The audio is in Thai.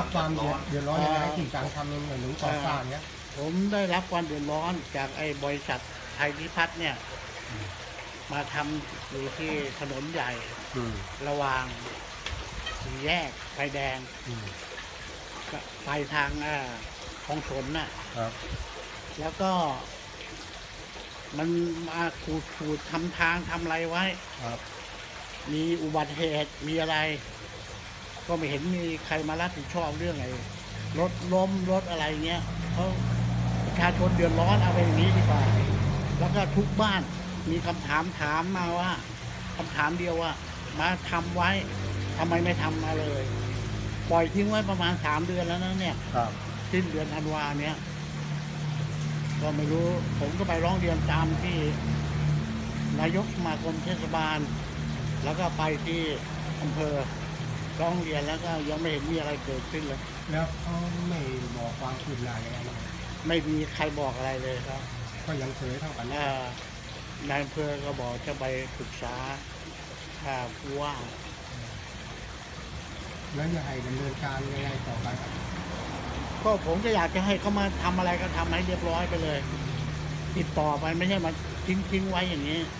รับความเดือดเดือดร้อนยังไงที่การทำเหมือนหนุนก่อสร้างเนี้ยผมได้รับความเดือดร้อนจากไอ้บริษัทไทยพิพัฒน์เนี่ย มาทำอยู่ที่ถนนใหญ่อืมระหว่างสี่แยกไฟแดงอืมก็ไปทางอ่าของสนน่ะ ครับแล้วก็ มันมาขูดขูดทำทางทำอะไรไว้ ครับมีอุบัติเหตุมีอะไร ก็ไม่เห็นมีใครมารับผิดชอบเรื่องไอ้รถล้มรถอะไรเงี้ยเพราประชาชนเดือดร้อนเอาไปอย่างนี้ดีกว่า แล้วก็ทุกบ้านมีคำถามถามมาว่าคำถามเดียวว่า มาทำไว้ทำไมไม่ทำมาเลย ปล่อยทิ้งไว้ประมาณสามเดือนแล้วนะเนี่ยครับสิ้นเดือนธันวาเนี้ยก็ไม่รู้ ผมก็ไปร้องเรียนตามที่ นายกสมาคมเทศบาล แล้วก็ไปที่อำเภอ ร้องเรียนแล้วก็ยังไม่เห็นมีอะไรเกิดขึ้นเลย แล้วเขาไม่บอกความคืบหน้ายังไงบ้างไม่มีใครบอกอะไรเลยครับก็ยังเฉยเท่ากันนะอ่านายอำเภอก็บอกจะไปปรึกษาถ้าผู้ว่า แล้วจะให้ดำเนินการยังไงต่อไปครับก็ผมก็อยากจะให้เขามาทำอะไรก็ทำให้เรียบร้อยไปเลย ติดต่อไปไม่ใช่มาทิ้งทิ้งไว้อย่างนี้ค